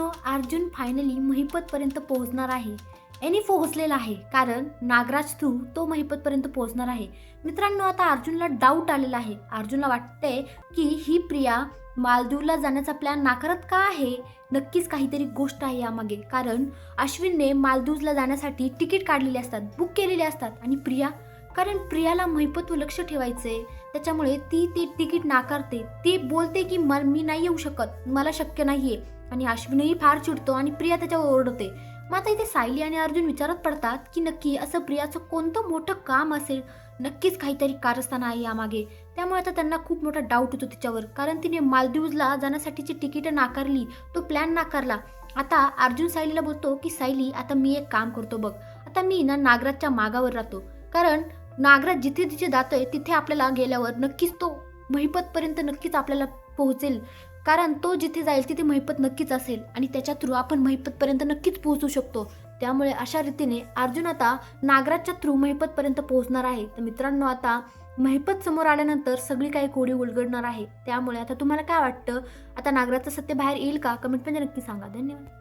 मित्रांनो अर्जुन फायनली महिपतपर्यंत पोहोचणार आहे. यांनी पोहोचलेला आहे कारण नागराज थ्रू तो महिपतपर्यंत पोहोचणार आहे. मित्रांनो आता अर्जुनला डाऊट आलेला आहे. अर्जुनला वाटतंय की ही प्रिया मालदीवला जाण्याचा प्लॅन नाकारत का आहे? नक्कीच काहीतरी गोष्ट आहे यामागे. कारण अश्विनने मालदीवला जाण्यासाठी तिकीट काढलेले असतात बुक केलेले असतात. आणि प्रिया कारण प्रियाला महिपतवर लक्ष ठेवायचंय. त्याच्यामुळे ती ते तिकीट नाकारते. ती बोलते की मला मी नाही येऊ शकत. मला शक्य नाहीये. आणि अश्विनही फार चिडतो आणि प्रिया त्याच्यावर ओरडते. मग आता इथे सायली आणि अर्जुन विचारत पडतात की नक्की असं प्रियाचं कोणतं मोठं काम असेल? नक्कीच काहीतरी कारस्थान आहे यामागे. त्यामुळे आता त्यांना खूप मोठा डाऊट होतो तिच्यावर. कारण तिने मालदीवजला जाण्यासाठीची तिकीटं नाकारली तो प्लॅन नाकारला. आता अर्जुन सायलीला बोलतो की सायली आता मी एक काम करतो बघ. आता मी ना नागराजच्या मागावर राहतो. कारण नागराज जिथे जिथे जातोय तिथे आपल्याला गेल्यावर नक्कीच तो महिपतपर्यंत नक्कीच आपल्याला पोहोचेल. कारण तो जिथे जाईल तिथे महिपत नक्कीच असेल आणि त्याच्या थ्रू आपण महिपतपर्यंत नक्कीच पोहोचू शकतो. त्यामुळे अशा रीतीने अर्जुन आता नागराजच्या थ्रू महिपतपर्यंत पोहोचणार आहे. तर मित्रांनो आता महिपत समोर आल्यानंतर सगळी काही कोडी उलगडणार आहे. त्यामुळे आता तुम्हाला काय वाटतं? आता नागराजचं सत्य बाहेर येईल का? कमेंटमध्ये नक्की सांगा. धन्यवाद.